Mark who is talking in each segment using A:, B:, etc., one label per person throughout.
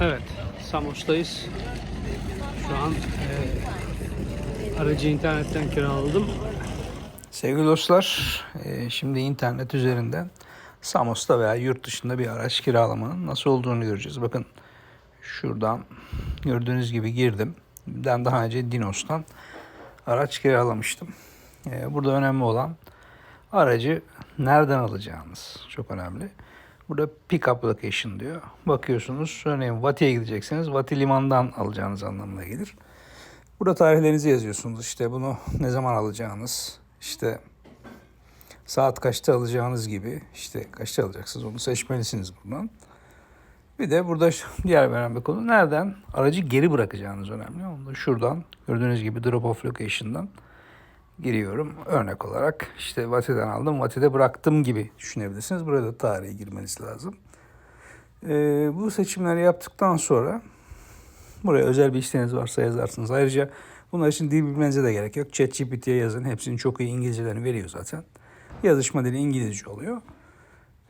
A: Evet, Samos'tayız. Şu an e, aracı internetten kiraladım.
B: Sevgili dostlar, e, şimdi internet üzerinden Samos'ta veya yurt dışında bir araç kiralamanın nasıl olduğunu göreceğiz. Bakın şuradan gördüğünüz gibi girdim. Ben daha önce Dinos'tan araç kiralamıştım. E, Burada önemli olan aracı nereden alacağınız çok önemli. Burada pick up location diyor. Bakıyorsunuz örneğin Vati'ye gideceksiniz. Vati limandan alacağınız anlamına gelir. Burada tarihlerinizi yazıyorsunuz. İşte bunu ne zaman alacağınız, işte saat kaçta alacağınız gibi, işte kaçta alacaksınız onu seçmelisiniz buradan. Bir de burada diğer önemli konu nereden aracı geri bırakacağınız önemli. Onu da şuradan gördüğünüz gibi drop off location'dan giriyorum. Örnek olarak işte Vati'den aldım, Vati'de bıraktım gibi düşünebilirsiniz. Burada tarihi girmeniz lazım. Ee, bu seçimleri yaptıktan sonra Buraya özel bir isteğiniz varsa yazarsınız. Ayrıca bunlar için dil bilmenize de gerek yok. ChatGPT'ye yazın. Hepsinin çok iyi İngilizcelerini veriyor zaten. Yazışma dili İngilizce oluyor.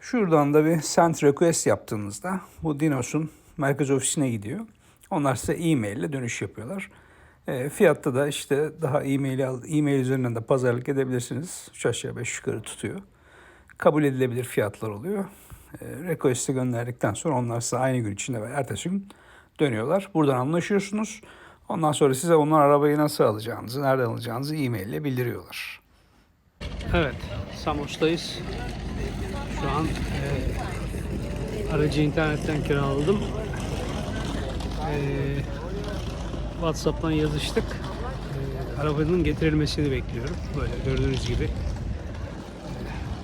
B: Şuradan da bir send request yaptığınızda bu Dinos'un merkez ofisine gidiyor. Onlar size e-mail ile dönüş yapıyorlar. E, fiyatta da işte daha e-mail, e-mail üzerinden de pazarlık edebilirsiniz. 3 aşağı 5 yukarı tutuyor. Kabul edilebilir fiyatlar oluyor. E, request'i gönderdikten sonra onlar size aynı gün içinde ve ertesi gün dönüyorlar. Buradan anlaşıyorsunuz. Ondan sonra size onlar arabayı nasıl alacağınızı, nereden alacağınızı e-mail ile bildiriyorlar.
A: Evet, Samos'tayız. Şu an e, aracı internetten kiraladım. E, WhatsApp'tan yazıştık. E, arabanın getirilmesini bekliyorum. Böyle gördüğünüz gibi. E,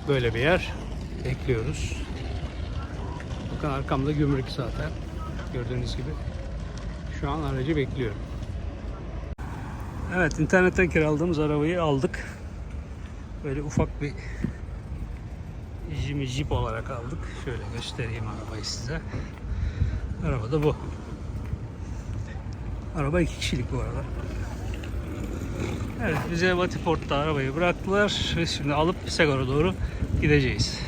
A: Böyle bir yer. Bekliyoruz. Bakın arkamda gümrük zaten. Gördüğünüz gibi. Şu an aracı bekliyorum. Evet, internetten kiraladığımız arabayı aldık. Böyle ufak bir Jeep olarak aldık. Şöyle göstereyim arabayı size. Araba da bu. Araba iki kişilik bu arada. Evet bize Vatiport'ta arabayı bıraktılar ve şimdi alıp Segor'a doğru gideceğiz.